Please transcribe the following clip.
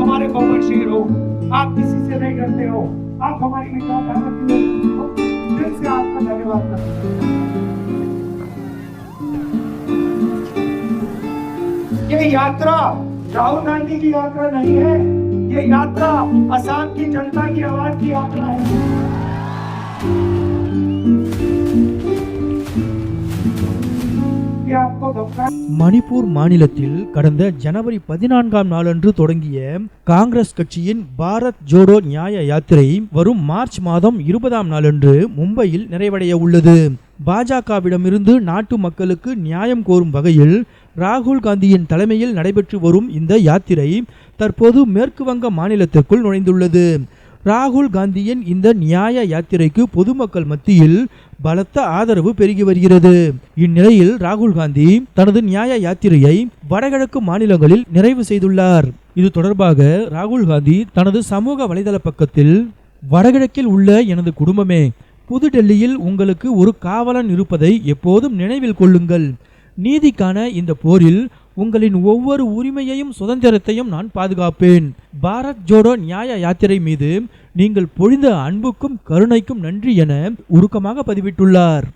हो, आप किसी से नहीं डरते हो, आप हमारी के हो दिल से आपका धन्यवाद करते। ये यात्रा राहुल गांधी की यात्रा नहीं है, ये यात्रा असम की जनता की आवाज़ की यात्रा है மணிப்பூர் மாநிலத்தில் கடந்த ஜனவரி பதினான்காம் நாளன்று தொடங்கிய காங்கிரஸ் கட்சியின் பாரத் ஜோடோ நியாய யாத்திரை வரும் மார்ச் மாதம் இருபதாம் நாளன்று மும்பையில் நிறைவடைய உள்ளது. பாஜகவிடமிருந்து நாட்டு மக்களுக்கு நியாயம் கோரும் வகையில் ராகுல் காந்தியின் தலைமையில் நடைபெற்று வரும் இந்த யாத்திரை தற்போது மேற்கு வங்க மாநிலத்திற்குள் நுழைந்துள்ளது. ராகுல் காந்தியின் இந்த நியாய யாத்திரைக்கு பொதுமக்கள் மத்தியில் பலத்த ஆதரவு பெருகி வருகிறது. இந்நிலையில் ராகுல் காந்தி தனது நியாய யாத்திரையை வடகிழக்கு மாநிலங்களில் நிறைவு செய்துள்ளார். இது தொடர்பாக ராகுல் காந்தி தனது சமூக வலைதள பக்கத்தில் வடகிழக்கில் உள்ள எனது குடும்பமே புதுடெல்லியில் உங்களுக்கு ஒரு காவலன் இருப்பதை எப்போதும் நினைவில் கொள்ளுங்கள். நீதிக்கான இந்த போரில் உங்களின் ஒவ்வொரு உரிமையையும் சுதந்திரத்தையும் நான் பாதுகாப்பேன். பாரத் ஜோடோ நியாய யாத்திரை மீது நீங்கள் பொழிந்த அன்புக்கும் கருணைக்கும் நன்றி என உருக்கமாக பதிவிட்டுள்ளார்.